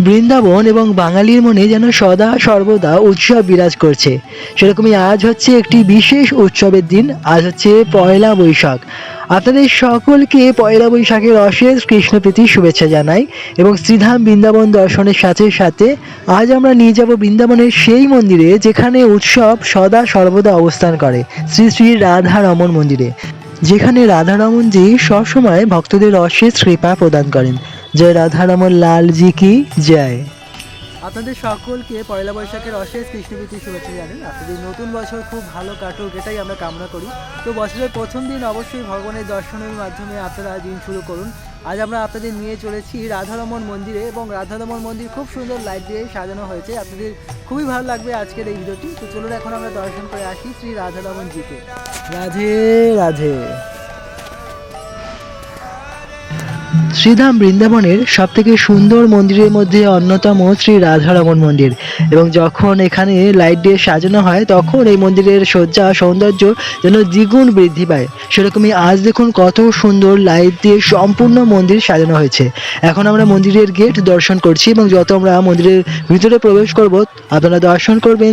বৃন্দাবন এবং বাঙালির মনে যেন সদা সর্বদা উৎসব বিরাজ করছে। সেরকমই আজ হচ্ছে একটি বিশেষ উৎসবের দিন, আজ হচ্ছে পয়লা বৈশাখ। আপনাদের সকলকে পয়লা বৈশাখের অশেষ কৃষ্ণপ্রীতি শুভেচ্ছা জানাই এবং শ্রীধাম বৃন্দাবন দর্শনের সাথে সাথে আজ আমরা নিয়ে যাব বৃন্দাবনের সেই মন্দিরে যেখানে উৎসব সদা সর্বদা অবস্থান করে, শ্রী শ্রী রাধা রমন মন্দিরে। যেখানে রাধারমনজি সবসময় ভক্তদের অশেষ কৃপা প্রদান করেন। জয় রাধারমন লালজি কি জয়। আপনাদের সকলকে পয়লা বৈশাখের অশেষ কৃষ্ণপ্রীতি শুভেচ্ছা জানেন আপনাদের নতুন বছর খুব ভালো কাটুক, এটাই আমরা কামনা করি। তো বছরের প্রথম দিন অবশ্যই ভগবানের দর্শনের মাধ্যমে আপনারা দিন শুরু করুন। আজ আমরা আপনাদের নিয়ে চলেছি রাধারমন মন্দিরে এবং রাধারমন মন্দির খুব সুন্দর লাইট দিয়ে সাজানো হয়েছে। আপনাদের খুবই ভালো লাগবে আজকের এই ভিডিওটি। তো চলুন এখন আমরা দর্শন করে আসি শ্রী রাধারমন জিকে রাধে রাধে। শ্রীধাম বৃন্দাবনের সব থেকে সুন্দর মন্দিরের মধ্যে অন্যতম শ্রী রাধারমন মন্দির। এবং যখন এখানে লাইট দিয়ে সাজানো হয়, তখন এই মন্দিরের সজ্জা সৌন্দর্য যেন দ্বিগুণ বৃদ্ধি পায়। সেরকমই আজ দেখুন কত সুন্দর লাইট দিয়ে সম্পূর্ণ মন্দির সাজানো হয়েছে। এখন আমরা মন্দিরের গেট দর্শন করছি এবং যত আমরা মন্দিরের ভিতরে প্রবেশ করব, আপনারা দর্শন করবেন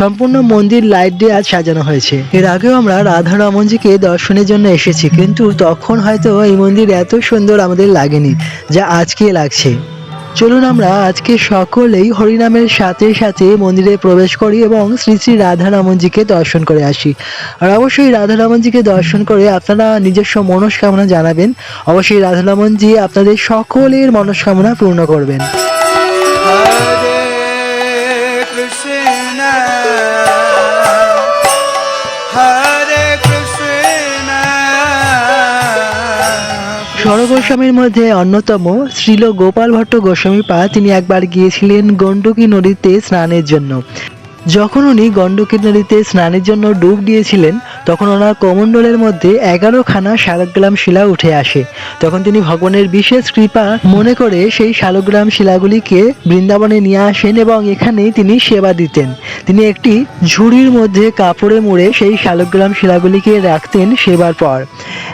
সম্পূর্ণ মন্দির লাইট দিয়ে আজ সাজানো হয়েছে। এর আগেও আমরা রাধা রমনজিকে দর্শনের জন্য এসেছি, কিন্তু তখন হয়তো এই মন্দির এত সুন্দর আমাদের লাগেনি, যা আজকে লাগছে। চলুন আমরা আজকে সকলেই হরিনামের সাথে সাথে মন্দিরে প্রবেশ করি এবং শ্রী শ্রী রাধারামনজিকে দর্শন করে আসি। আর অবশ্যই রাধারামনজিকে দর্শন করে আপনারা নিজস্ব মনস্কামনা জানাবেন। অবশ্যই রাধারামনজি আপনাদের সকলের মনস্কামনা পূর্ণ করবেন। স্বর গোস্বামীর মধ্যে অন্যতম শ্রীল গোপাল ভট্ট গোস্বামী পা তিনি একবার গিয়েছিলেন গণ্ডকী নদীতে স্নানের জন্য। যখন উনি গণ্ডকী নদীতে স্নানের জন্য ডুব দিয়েছিলেন তখন ওনার কমণ্ডলের মধ্যে এগারোখানা শালগ্রাম শিলা উঠে আসে। তখন তিনি ভগবানের বিশেষ কৃপা মনে করে সেই শালগ্রাম শিলাগুলিকে বৃন্দাবনে নিয়ে আসেন এবং এখানে তিনি সেবা দিতেন। তিনি একটি ঝুড়ির মধ্যে কাপড়ে মুড়ে সেই শালগ্রাম শিলাগুলিকে রাখতেন সেবার পর।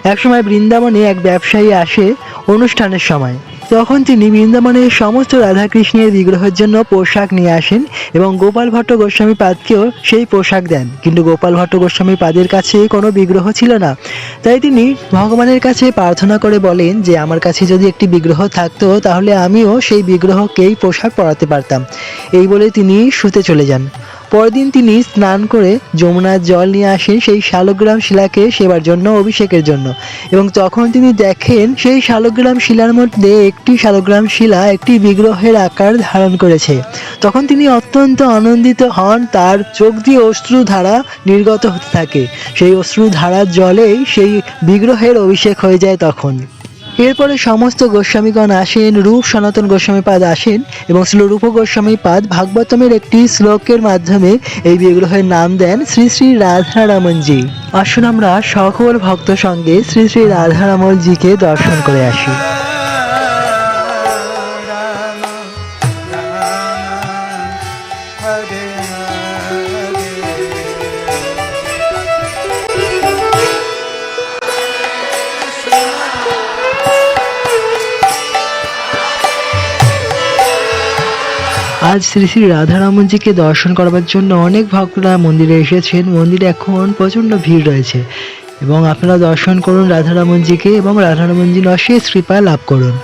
একসময় বৃন্দাবনে এক ব্যবসায়ী আসে অনুষ্ঠানের সময়। তখন তিনি বৃন্দাবনের সমস্ত রাধাকৃষ্ণের বিগ্রহের জন্য পোশাক নিয়ে আসেন এবং গোপাল ভট্ট গোস্বামী পাদকেও সেই পোশাক দেন। কিন্তু গোপাল ভট্ট গোস্বামী পাদের কাছে কোনো বিগ্রহ ছিল না। তাই তিনি ভগবানের কাছে প্রার্থনা করে বলেন যে, আমার কাছে যদি একটি বিগ্রহ থাকতো, তাহলে আমিও সেই বিগ্রহকেই পোশাক পরাতে পারতাম। এই বলে তিনি শুতে চলে যান। পরদিন তিনি স্নান করে যমুনার জল নিয়ে আসেন সেই শালগ্রাম শিলাকে সেবার জন্য, অভিষেকের জন্য। এবং তখন তিনি দেখেন সেই শালগ্রাম শিলার মধ্যে একটি শালগ্রাম শিলা একটি বিগ্রহের আকার ধারণ করেছে। তখন তিনি অত্যন্ত আনন্দিত হন, তার চোখ দিয়ে অশ্রু ধারা নির্গত হতে থাকে। সেই অশ্রু ধারার জলেই সেই বিগ্রহের অভিষেক হয়ে যায় তখন। এরপরে সমস্ত গোস্বামীগণ আসেন রূপ সনাতন গোস্বামী পাদ আসেন এবং শ্রী রূপ গোস্বামী পাদ ভাগবতমের একটি শ্লোকের মাধ্যমে এই বিগ্রহের নাম দেন শ্রী শ্রী রাধারামনজি আসুন আমরা সকল ভক্ত সঙ্গে শ্রী শ্রী রাধারামনজিকে দর্শন করে আসি আজ শ্রী শ্রী রাধারামনজিকে দর্শন করবার জন্য অনেক ভক্তরা মন্দিরে এসেছেন। মন্দিরে এখন প্রচণ্ড ভিড় রয়েছে। এবং আপনারা দর্শন করুন রাধারামনজিকে এবং রাধারামনজির অশেষ কৃপা লাভ করুন।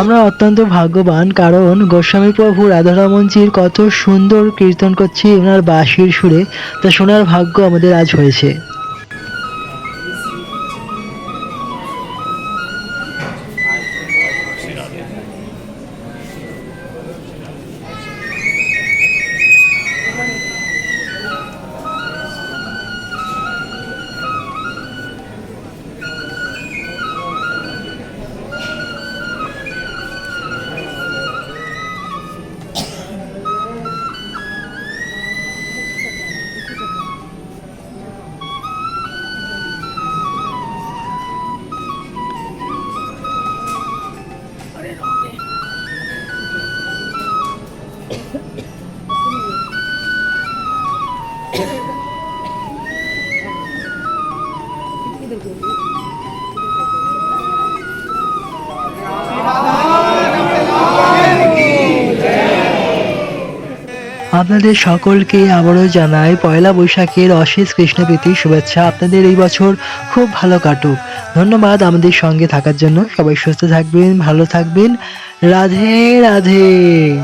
আমরা অত্যন্ত ভাগ্যবান, কারণ গোস্বামী প্রভু রাধারামঞ্চির কত সুন্দর কীর্তন করছি ওনার বাঁশির সুরে, তা শোনার ভাগ্য আমাদের আজ হয়েছে। আপনাদের সকলকে আবারও জানাই পয়লা বৈশাখের অশেষ কৃষ্ণপ্রীতি শুভেচ্ছা। আপনাদের এই বছর খুব ভালো কাটুক। ধন্যবাদ আমাদের সঙ্গে থাকার জন্য। সবাই সুস্থ থাকবেন, ভালো থাকবেন। রাধে রাধে।